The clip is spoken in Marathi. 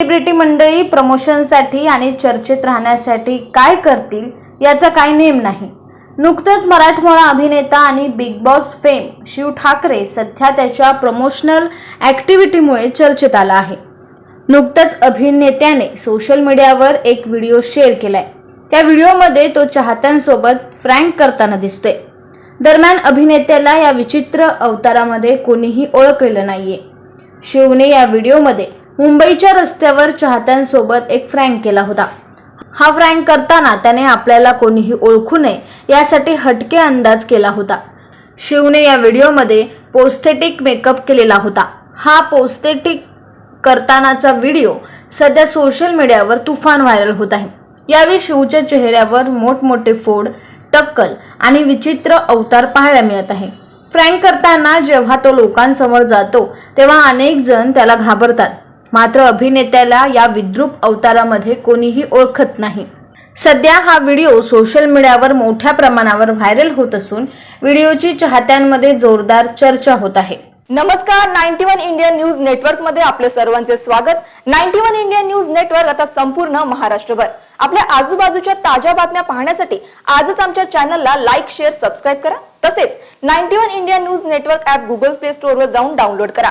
सेलिब्रिटी मंडळी प्रमोशनसाठी आणि चर्चेत राहण्यासाठी काय करतील याचा काही नेम नाही. नुकतंच मराठमोळा अभिनेता आणि big boss fame Shiv Thackeray सध्या त्याच्या प्रमोशनल ॲक्टिव्हिटीमुळे चर्चेत आला आहे. नुकतंच अभिनेत्याने सोशल मीडियावर एक व्हिडिओ शेअर केलाय. त्या व्हिडिओमध्ये तो चाहत्यांसोबत फ्रँक करताना दिसतोय. दरम्यान अभिनेत्याला या विचित्र अवतारामध्ये कोणीही ओळखलेलं नाहीये. शिवने या व्हिडिओमध्ये मुंबईच्या रस्त्यावर चाहत्यांसोबत एक फ्रँक केला होता. हा फ्रँक करताना त्याने आपल्याला कोणीही ओळखू नये यासाठी हटके अंदाज केला होता. शिवने या व्हिडिओमध्ये पोस्थेटिक मेकअप केलेला होता. हा पोस्थेटिक करतानाचा व्हिडिओ सध्या सोशल मीडियावर तुफान व्हायरल होत आहे. यावेळी शिवच्या चेहऱ्यावर मोठमोठे फोड टक्कल आणि विचित्र अवतार पाहायला मिळत आहे. फ्रँक करताना जेव्हा तो लोकांसमोर जातो तेव्हा अनेक जण त्याला घाबरतात. मात्र अभिनेत्याला या विद्रूप अवतारामध्ये कोणीही ओळखत नाही. सध्या हा व्हिडिओ सोशल मीडियावर मोठ्या प्रमाणावर व्हायरल होत असून व्हिडिओची चाहत्यांमध्ये जोरदार चर्चा होत आहे. नमस्कार नाईन्टी वन इंडियन न्यूज नेटवर्कमध्ये आपले सर्वांचे स्वागत. Ninety one Indian news network आता संपूर्ण महाराष्ट्रभर. आपल्या आजूबाजूच्या ताज्या बातम्या पाहण्यासाठी आजच आमच्या चॅनलला लाईक शेअर सबस्क्राईब करा. तसेच ninety one Indian news network app Google play store वर जाऊन डाउनलोड करा.